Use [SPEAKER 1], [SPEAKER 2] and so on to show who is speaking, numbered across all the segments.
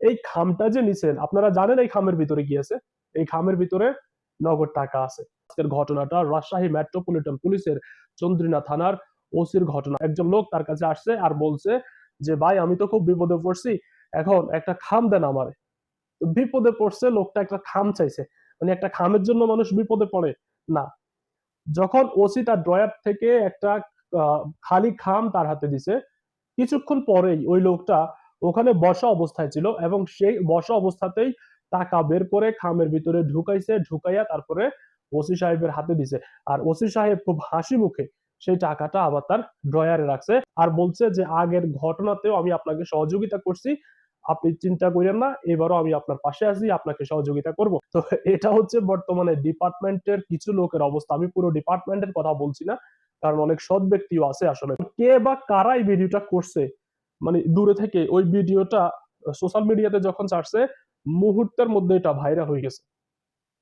[SPEAKER 1] এই খামটা যে নিছেন, আপনারা জানেন এই খামের ভিতরে কি আছে? এই খামের ভিতরে নগদ টাকা আছে। আজকের ঘটনাটা রাজশাহী মেট্রোপলিটন পুলিশের চন্দ্রিনা থানার ওসির ঘটনা। একজন লোক তার কাছে আসছে আর বলছে যে, ভাই, আমি তো খুব বিপদে পড়ছি, এখন একটা খাম দেন আমারে। বিপদে পড়ছে, লোকটা একটা খাম চাইছে। মানে একটা খামের জন্য মানুষ বিপদে পড়ে? না। যখন ওসি তার ড্রয়ার থেকে একটা খালি খাম তার হাতে দিছে, কিছুক্ষণ পরেই ওই লোকটা ওখানে বসা অবস্থায় ছিল এবং সেই বসা অবস্থাতেই টাকা বের করে খামের ভিতরে ঢুকাইছে, ঢুকাইয়া তারপরে ওসি সাহেবের হাতে দিছে। আর ওসি সাহেব খুব হাসি মুখে সেই টাকাটা আবার তার ড্রয়ারে রাখছে আর বলছে যে, আগের ঘটনাতেও আমি আপনাকে সহযোগিতা করছি। আপনি চিন্তা করেন না, এবারও আমি আপনার পাশে আছি, আপনাকে সহযোগিতা করব। তো এটা হচ্ছে বর্তমানে ডিপার্টমেন্টের কিছু লোকের অবস্থা। আমি পুরো ডিপার্টমেন্টের কথা বলছি না, কারণ অনেক সৎ ব্যক্তিও আছে আসলে। কে বা কারা এই ভিডিওটা করছে? মানে দূরে থেকে ওই ভিডিওটা সোশ্যাল মিডিয়াতে যখন ছাড়ছে, মুহূর্তের মধ্যে এটা ভাইরাল হয়ে গেছে।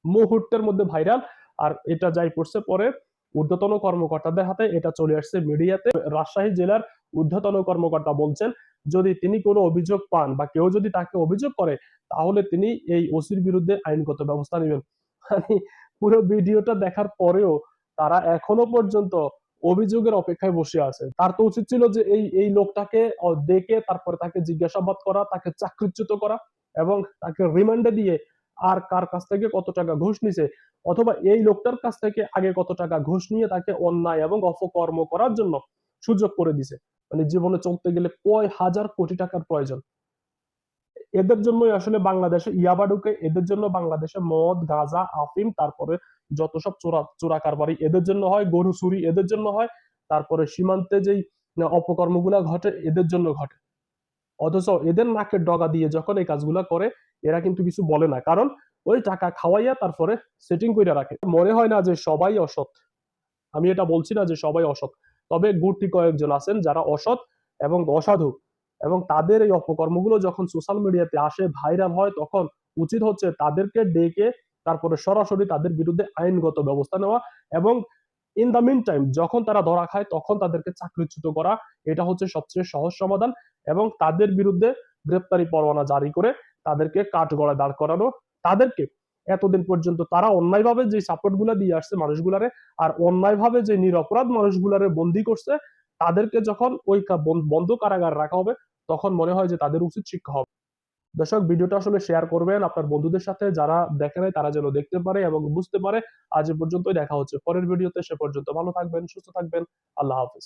[SPEAKER 1] মুহূর্তের মধ্যে ভাইরাল আর এটা যাই পড়ছে পরে ঊর্ধ্বতন কর্মকর্তাদের হাতে এটা চলে আসছে মিডিয়াতে। রাজশাহী জেলার ঊর্ধ্বতন কর্মকর্তা বলছেন, যদি তিনি কোনো অভিযোগ পান বা কেউ যদি তাকে অভিযোগ করে, তাহলে তিনি এই ওসির বিরুদ্ধে আইনগত ব্যবস্থা নেবেন। মানে পুরো ভিডিওটা দেখার পরেও তারা এখনও পর্যন্ত অভিযোগের অপেক্ষায় বসে আছে। তার তো উচিত ছিল যে এই এই লোকটাকে ডেকে তারপরে তাকে জিজ্ঞাসাবাদ করা, তাকে চাকরিচ্যুত করা এবং তাকে রিমান্ডে দিয়ে আর কার কাছ থেকে কত টাকা ঘুষ নিছে অথবা এই লোকটার কাছ থেকে আগে কত টাকা ঘুষ নিয়ে তাকে অন্যায় এবং অপকর্ম করার জন্য সুযোগ করে দিছে। মানে জীবনে চলতে গেলে কয় হাজার কোটি টাকার প্রয়োজন। এদের জন্যই আসলে বাংলাদেশে ইয়াবা ঢুকে, এদের জন্য বাংলাদেশে মদ, গাঁজা, আফিম, তারপরে যত সব চোরা চোরা কারবারি, এদের জন্য হয় গরু চুরি, এদের জন্য হয়, তারপরে সীমান্তে যেই অপকর্মগুলা ঘটে, এদের জন্য ঘটে। অথচ এদের নাকের ডগা দিয়ে যখন এই কাজগুলা করে, এরা কিন্তু কিছু বলে না। কারণ ওই টাকা খাওয়াইয়া তারপরে সেটিং করে রাখে। মনে হয় না যে সবাই অসৎ। আমি এটা বলছি না যে সবাই অসৎ। তবে গুটি কয়েকজন আছেন যারা অসৎ এবং অসাধু। এবং তাদের এই অপকর্মগুলো যখন সোশ্যাল মিডিয়াতে আসে ভাইরাল হয়, তখন উচিত হচ্ছে তাদেরকে ডেকে তারপরে সরাসরি তাদের বিরুদ্ধে আইনগত ব্যবস্থা নেওয়া এবং ইন দ্য মিন টাইম যখন তারা ধরা খায়, তখন তাদেরকে চাকরিচ্যুত করা, এটা হচ্ছে সবচেয়ে সহজ সমাধান এবং তাদের বিরুদ্ধে গ্রেপ্তারি পরোয়ানা জারি করে তাদেরকে কাঠগড়ায় দাঁড় করানো, তাদেরকে এতদিন পর্যন্ত তারা অন্যায়ভাবে যে সাপোর্টগুলা দিয়ে আসছে মানুষগুলারে, আর অন্যায়ভাবে যে নিরপরাধ মানুষগুলারে বন্দি করছে তাদেরকে যখন ওই বন্ধ কারাগার রাখা হবে, তখন মনে হয় যে তাদের উচিত শিক্ষা হবে। দর্শক, ভিডিওটা আসলে শেয়ার করবেন। আপনার বন্ধুদের সাথে যারা দেখে নাই, তারা যেন দেখতে পারে এবং বুঝতে পারে। আজ পর্যন্তই দেখা হচ্ছে। পরের ভিডিওতে সে পর্যন্ত। ভালো থাকবেন, সুস্থ থাকবেন। আল্লাহ হাফিজ।